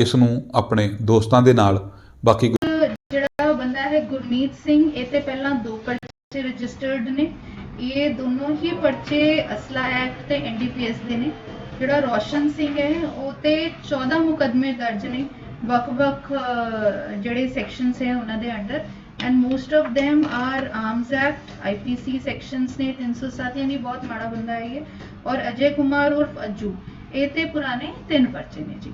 ਇਸ ਨੂੰ ਆਪਣੇ ਦੋਸਤਾਂ ਦੇ ਨਾਲ। ਬਾਕੀ ਜਿਹੜਾ ਬੰਦਾ ਹੈ ਗੁਰਮੀਤ ਸਿੰਘ, ਇਹ ਤੇ ਪਹਿਲਾਂ ਦੋ ਪਰਚੇ ਰਜਿਸਟਰਡ ਨੇ। ਇਹ ਦੋਨੋਂ ਹੀ ਪਰਚੇ ਅਸਲਾ ਐਕਟ ਤੇ ਐਨਡੀਪੀਐਸ ਦੇ ਨੇ। ਜਿਹੜਾ ਰੋਸ਼ਨ ਸਿੰਘ ਹੈ, ਉਹ ਤੇ 14 ਮੁਕਦਮੇ ਦਰਜ ਨੇ। ਵੱਖ-ਵੱਖ ਜਿਹੜੇ ਸੈਕਸ਼ਨਸ ਹੈ ਉਹਨਾਂ ਦੇ under. And most of them are arms act IPC sections ਨੇ। 307 ਯਾਨੀ ਬਹੁਤ ਮਾੜਾ ਬੰਦਾ ਹੈ ਇਹ। ਔਰ ਅਜੇ ਕੁਮਾਰ ਉਰਫ ਅਜੂ, ਇਹ ਤੇ ਪੁਰਾਣੇ ਤਿੰਨ ਪਰਚੇ ਨੇ ਜੀ।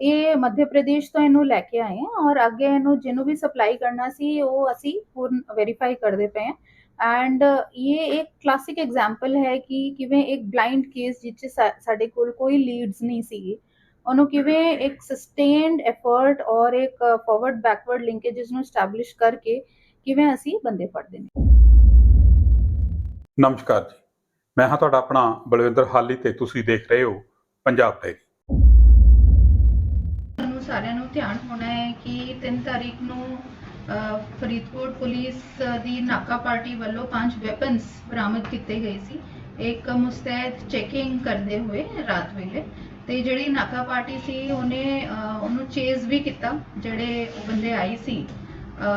ਇਹ ਮੱਧ ਪ੍ਰਦੇਸ਼ ਤੋਂ ਇਹਨੂੰ ਲੈ ਕੇ ਆਏ ਹਾਂ ਔਰ ਅੱਗੇ ਇਹਨੂੰ ਜਿਹਨੂੰ ਵੀ ਸਪਲਾਈ ਕਰਨਾ ਸੀ, ਉਹ ਅਸੀਂ ਪੂਰਨ ਵੈਰੀਫਾਈ ਕਰਦੇ ਪਏ ਹਾਂ। ਐਂਡ ਇਹ ਇੱਕ ਕਲਾਸਿਕ ਐਗਜ਼ਾਮਪਲ ਹੈ ਕਿ ਕਿਵੇਂ ਇੱਕ ਬਲਾਈਂਡ ਕੇਸ ਜਿੱਚ ਸਾਡੇ ਕੋਲ ਕੋਈ ਲੀਡਸ ਨਹੀਂ ਸੀ ਉਹਨੂੰ ਕਿਵੇਂ ਇੱਕ ਸਸਟੇਨਡ ਐਫਰਟ ਔਰ ਇੱਕ ਫਾਰਵਰਡ ਬੈਕਵਰਡ ਲਿੰਕੇजेस ਨੂੰ ਸਟੈਬਲਿਸ਼ ਕਰਕੇ ਕਿਵੇਂ ਅਸੀਂ ਬੰਦੇ ਫੜਦੇ ਨੇ। ਨਮਸਕਾਰ ਜੀ। ਮੈਂ ਹਾਂ ਤੁਹਾਡਾ ਆਪਣਾ ਬਲਵਿੰਦਰ ਹਾਲੀ ਤੇ ਤੁਸੀਂ ਦੇਖ ਰਹੇ ਹੋ ਪੰਜਾਬ ਡਾਇਰੀ ਸਾਰਿਆਂ ਨੂੰ ਧਿਆਨ ਹੋਣਾ ਹੈ ਕਿ 3 ਤਾਰੀਖ ਨੂੰ ਫਰੀਦਕੋਟ ਪੁਲਿਸ ਦੀ ਨਾਕਾ ਪਾਰਟੀ ਵੱਲੋਂ ਪੰਜ ਵੈਪਨਸ ਬਰਾਮਦ ਕੀਤੇ ਗਏ ਸੀ। ਇੱਕ ਮੁਸਤੈਦ ਚੈਕਿੰਗ ਕਰਦੇ ਹੋਏ ਰਾਤ ਵੇਲੇ ਤੇ ਜਿਹੜੀ ਨਾਕਾ ਪਾਰਟੀ ਸੀ ਉਹਨੇ ਅਹ, ਉਹਨੂੰ ਚੇਜ਼ ਵੀ ਕੀਤਾ ਜਿਹੜੇ ਉਹ ਬੰਦੇ ਆਏ ਸੀ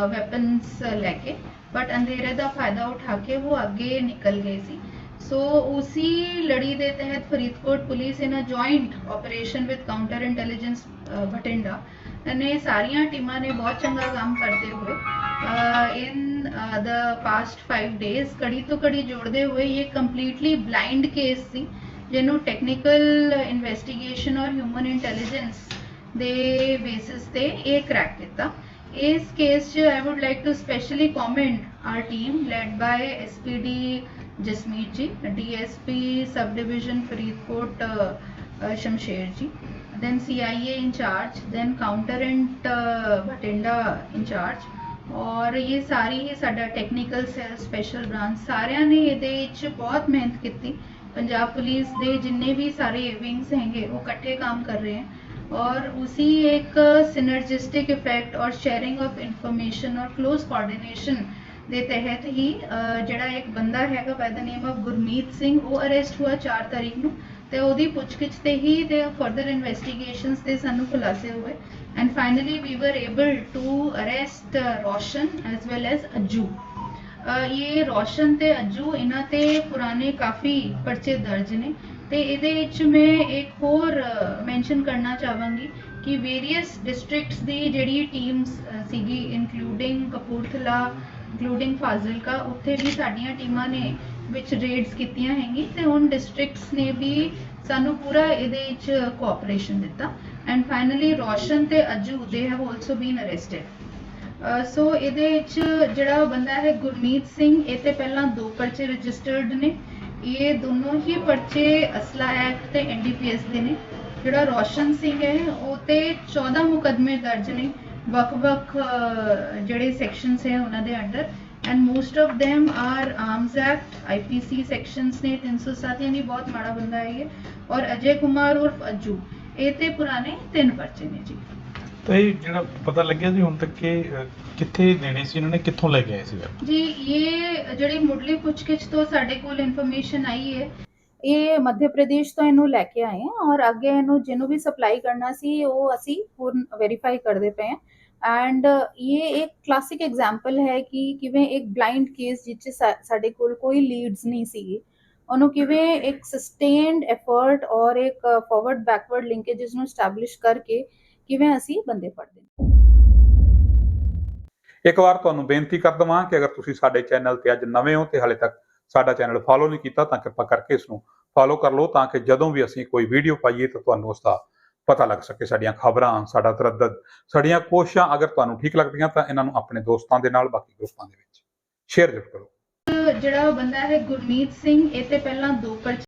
ਵੈਪਨਸ ਲੈ ਕੇ। ਬਟ ਅੰਧੇਰੇ ਦਾ ਫਾਇਦਾ ਉਠਾ ਕੇ ਉਹ ਅੱਗੇ ਨਿਕਲ ਗਏ ਸੀ। ਸੋ ਉਸੀ ਲੜੀ ਦੇ ਤਹਿਤ Faridkot police in a joint operation with counter intelligence Bathinda ਨੇ ਸਾਰੀਆਂ ਟੀਮਾਂ ਨੇ ਬਹੁਤ ਚੰਗਾ ਕੰਮ ਕਰਦੇ ਹੋਏ ਇਨ ਦ ਪਾਸਟ 5 ਡੇਜ਼ ਕੜੀ ਤੋਂ ਕੜੀ ਜੋੜਦੇ ਹੋਏ ਇਹ ਕੰਪਲੀਟਲੀ ਬਲਾਈਂਡ ਕੇਸ ਸੀ ਜਿਹਨੂੰ ਟੈਕਨੀਕਲ ਇਨਵੈਸਟੀਗੇਸ਼ਨ ਔਰ ਹਿਊਮਨ ਇੰਟੈਲੀਜੈਂਸ ਦੇ ਬੇਸਿਸ ਤੇ ਇਹ ਕਰੈਕ ਕੀਤਾ ਇਸ ਕੇਸ 'ਚ I would like to specially comment our team led by SPD Jasmeet ji DSP sub division Faridkot a, a, Shamsher ji then CIA in charge then काउंटरेंट Bathinda in charge ਔਰ ਇਹ ਸਾਰੀ ਹੀ ਸਾਡਾ technical cell special branch ਸਾਰਿਆਂ ਨੇ ਇਹਦੇ ਵਿੱਚ ਬਹੁਤ ਮਿਹਨਤ ਕੀਤੀ ਪੰਜਾਬ ਪੁਲਿਸ ਦੇ ਜਿੰਨੇ ਵੀ ਸਾਰੇ ਵਿੰਗਸ ਹੈਗੇ ਉਹ ਇਕੱਠੇ ਕੰਮ ਕਰ ਰਹੇ हैं और उसी एक सिनर्जिस्टिक इफेक्ट और शेयरिंग ऑफ इंफॉर्मेशन और क्लोज कोऑर्डिनेशन ਦੇ ਤਹਿਤ ਹੀ ਜਿਹੜਾ ਇੱਕ ਬੰਦਾ ਹੈਗਾ by the name of Gurmeet Singh, ਉਹ ਅਰੈਸਟ ਹੋਇਆ 4 ਤਰੀਕ ਨੂੰ ਤੇ ਉਹਦੀ ਪੁੱਛਗਿੱਛ ਤੇ ਹੀ ਤੇ ਫਰਦਰ ਇਨਵੈਸਟੀਗੇਸ਼ਨਸ ਤੇ ਸਾਨੂੰ ਖੁਲਾਸੇ ਹੋਏ and finally we were able to arrest Roshan as well as Ajju. ਇਹ ਰੋਸ਼ਨ ਤੇ ਅੱਜੂ ਇਹਨਾਂ ਤੇ ਪੁਰਾਣੇ ਕਾਫੀ ਪਰਚੇ ਦਰਜ ਨੇ ਤੇ ਇਹਦੇ ਵਿੱਚ ਮੈਂ ਇੱਕ ਹੋਰ ਮੈਂਸ਼ਨ ਕਰਨਾ ਚਾਹਾਂਗੀ ਕਿ ਵੇਰੀਅਸ ਡਿਸਟ੍ਰਿਕਟਸ ਦੀ ਜਿਹੜੀ ਟੀਮਸ ਸੀਗੀ ਇਨਕਲੂਡਿੰਗ ਕਪੂਰਥਲਾ ਇਨਕਲੂਡਿੰਗ ਫਾਜ਼ਿਲਕਾ ਉੱਥੇ ਵੀ ਸਾਡੀਆਂ ਟੀਮਾਂ ਨੇ ਵਿੱਚ ਰੇਡਸ ਕੀਤੀਆਂ ਹੈਗੀ ਤੇ ਹੁਣ ਡਿਸਟ੍ਰਿਕਟਸ ਨੇ ਵੀ ਸਾਨੂੰ ਪੂਰਾ ਇਹਦੇ ਵਿੱਚ ਕੋਆਪਰੇਸ਼ਨ ਦਿੱਤਾ। ਐਂਡ ਫਾਈਨਲੀ ਰੋਸ਼ਨ ਤੇ ਅੱਜੂ ਦੇ have also been arrested so ਇਹਦੇ ਵਿੱਚ ਜਿਹੜਾ ਬੰਦਾ ਹੈ ਗੁਰਮੀਤ ਸਿੰਘ, ਇਹ ਤੇ ਪਹਿਲਾਂ ਦੋ ਪਰਚੇ ਰਜਿਸਟਰਡ ਨੇ। ਇਹ ਦੋਨੋਂ ਹੀ ਪਰਚੇ ਅਸਲਾ ਐਕਟ ਤੇ ਐਨਡੀਪੀਐਸ ਦੇ ਨੇ। ਜਿਹੜਾ ਰੋਸ਼ਨ ਸਿੰਘ ਹੈ, ਉਹ ਤੇ 14 ਮੁਕਦਮੇ ਦਰਜ ਨੇ। ਵੱਖ-ਵੱਖ ਜਿਹੜੇ ਸੈਕਸ਼ਨਸ ਹੈ ਉਹਨਾਂ ਦੇ under. And most of them are arms act IPC sections ਨੇ 307 ਯਾਨੀ ਬਹੁਤ ਮਾੜਾ ਬੰਦਾ ਹੈ ਇਹ। ਔਰ ਅਜੇ ਕੁਮਾਰ ਉਰਫ ਅੱਜੂ ਇਹ ਤੇ ਪੁਰਾਣੇ ਤਿੰਨ ਪਰਚੇ ਨੇ ਜੀ। ਤਾਂ ਇਹ ਜਿਹੜਾ ਪਤਾ ਲੱਗਿਆ ਜੀ ਹੁਣ ਤੱਕ ਕਿ ਕਿੱਥੇ ਦੇਣੇ ਸੀ ਇਹਨਾਂ ਨੇ ਕਿੱਥੋਂ ਲੈ ਕੇ ਆਏ ਸੀ? ਜੀ ਇਹ ਜਿਹੜੀ ਮੁੱਢਲੀ ਪੁੱਛਗਿੱਛ ਤੋਂ ਸਾਡੇ ਕੋਲ ਇਨਫੋਰਮੇਸ਼ਨ ਆਈ ਹੈ। ਇਹ ਮੱਧ ਪ੍ਰਦੇਸ਼ ਤੋਂ ਇਹਨੂੰ ਲੈ ਕੇ ਆਏ ਹਾਂ ਔਰ ਅੱਗੇ ਇਹਨੂੰ ਜਿਹਨੂੰ ਵੀ ਸਪਲਾਈ ਕਰਨਾ ਸੀ, ਉਹ ਅਸੀਂ ਪੂਰਨ ਵੈਰੀਫਾਈ ਕਰਦੇ ਪਏ ਹਾਂ। ਐਂਡ ਇਹ ਇੱਕ ਕਲਾਸਿਕ ਐਗਜ਼ਾਮਪਲ ਹੈ ਕਿ ਕਿਵੇਂ ਇੱਕ ਬਲਾਈਂਡ ਕੇਸ ਜਿੱਚ ਸਾਡੇ ਕੋਲ ਕੋਈ ਲੀਡਸ ਨਹੀਂ ਸੀਗੀ, ਉਹਨੂੰ ਕਿਵੇਂ ਇੱਕ ਸਸਟੇਨਡ ਐਫਰਟ ਔਰ ਇੱਕ ਫਾਰਵਰਡ ਬੈਕਵਰਡ ਲਿੰਕੇजेस ਨੂੰ ਸਟੈਬਲਿਸ਼ ਕਰਕੇ ਕਿਵੇਂ ਅਸੀਂ ਬੰਦੇ ਫੜਦੇ ਨੇ। ਇੱਕ ਵਾਰ ਤੁਹਾਨੂੰ ਬੇਨਤੀ ਕਰ ਦਵਾਂ ਕਿ ਅਗਰ ਤੁਸੀਂ ਸਾਡੇ ਚੈਨਲ ਤੇ ਅੱਜ ਨਵੇਂ ਹੋ ਤੇ ਹਾਲੇ ਤੱਕ ਸਾਡਾ ਚੈਨਲ ਫਾਲੋ ਨਹੀਂ ਕੀਤਾ ਤਾਂ ਕਿਰਪਾ ਕਰਕੇ ਇਸ ਨੂੰ ਫਾਲੋ ਕਰ ਲਓ ਤਾਂ ਕਿ ਜਦੋਂ ਵੀ ਅਸੀਂ ਕੋਈ ਵੀਡੀਓ ਪਾਈਏ ਤਾਂ ਤੁਹਾਨੂੰ ਉਸ ਦਾ ਪਤਾ ਲੱਗ ਸਕੇ ਸਾਡੀਆਂ ਖਬਰਾਂ, ਸਾਡਾ ਤਰੱਦਦ, ਸਾਡੀਆਂ ਕੋਸ਼ਿਸ਼ਾਂ ਅਗਰ ਤੁਹਾਨੂੰ ਠੀਕ ਲੱਗਦੀਆਂ ਤਾਂ ਇਹਨਾਂ ਨੂੰ ਆਪਣੇ ਦੋਸਤਾਂ ਦੇ ਨਾਲ, ਬਾਕੀ ਗਰੁੱਪਾਂ ਦੇ ਵਿੱਚ ਸ਼ੇਅਰ ਜ਼ਰੂਰ ਕਰੋ। ਜਿਹੜਾ ਬੰਦਾ ਹੈ ਗੁਰਮੀਤ ਸਿੰਘ, ਇਹ ਤੇ ਪਹਿਲਾਂ ਦੋ